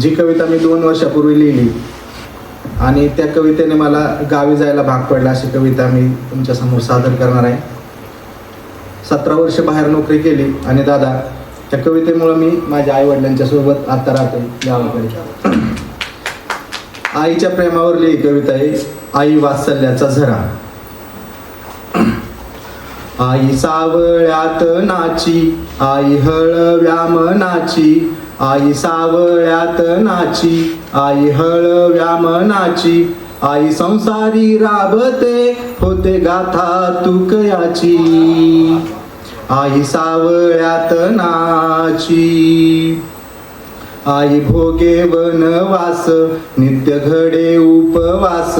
जी कविता मी दोन वर्षापूर्वी लिहिली आणि त्या कवितेने मला गावी जायला भाग पडला अशी कविता मी तुमच्यासमोर सादर करणार आहे. सतरा वर्ष बाहेर नोकरी केली आणि दादा त्या कवितेमुळं मी माझ्या आई वडिलांच्या सोबत आता राहतो गावाकडे. आईच्या प्रेमावर लिही कविता आहे आई वात्सल्याचा झरा. आई सावळ्यात नाची आई हळव्या मनाची आई सावळ्यात नाची आई हळव्या मनाची आई संसारी राबते होते गाथा तुकयाची. आई सावळ्यात नाची आई भोगे वनवास नित्य घडे उपवास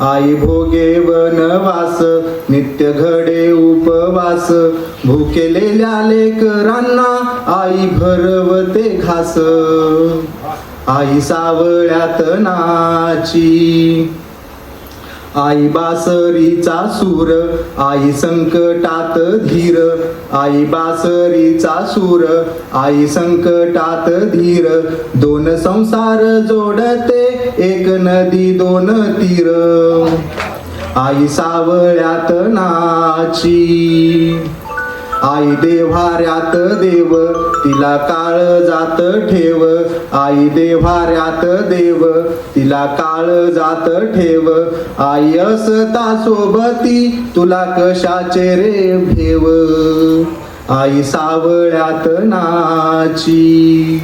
आई भोगे वनवास नित्य घडे उपवास. भुकेलेल्या लेकरांना आई भरवते घास. आई सावळ्यात नाची. आई बासरीचा सूर आई संकटात धीर. आई बासरीचा सूर आई संकटात धीर. दोन संसार जोडते एक नदी दोन तीर. आई सावळ्यात नाची. आई देव्हाऱ्यात देव तिला काळ जात ठेव. आई देव्हाऱ्यात देव तिला काळ जात ठेव. आई असता सोबती तुला कशाचे रे भेव? आई सावळ्यात नाची.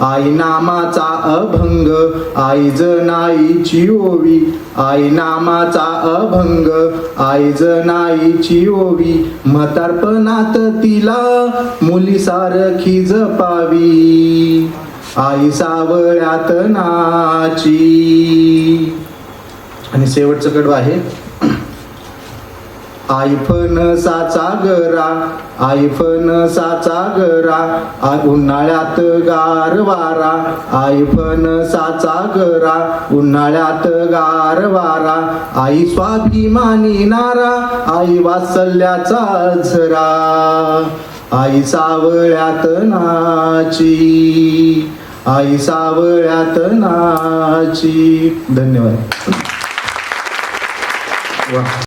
आई नामाचा अभंग आई जनाईची ओवी. आई नामाचा अभंग आई जनाईची ओवी. म्हातारपणात तिला मुलीसारखी जपावी. आई सावळ्यात नाची. आणि शेवटचं कडवं आहे. आई फणसाचा गरा आई फणसाचा गरा आ- उन्हाळ्यात गार वारा. आई फणसाचा गरा उन्हाळ्यात गार वारा. आई स्वाभिमानी नारा आई वासल्याचा झरा. आई सावळ्यात नाची आई सावळ्यात नाची. धन्यवाद. वा.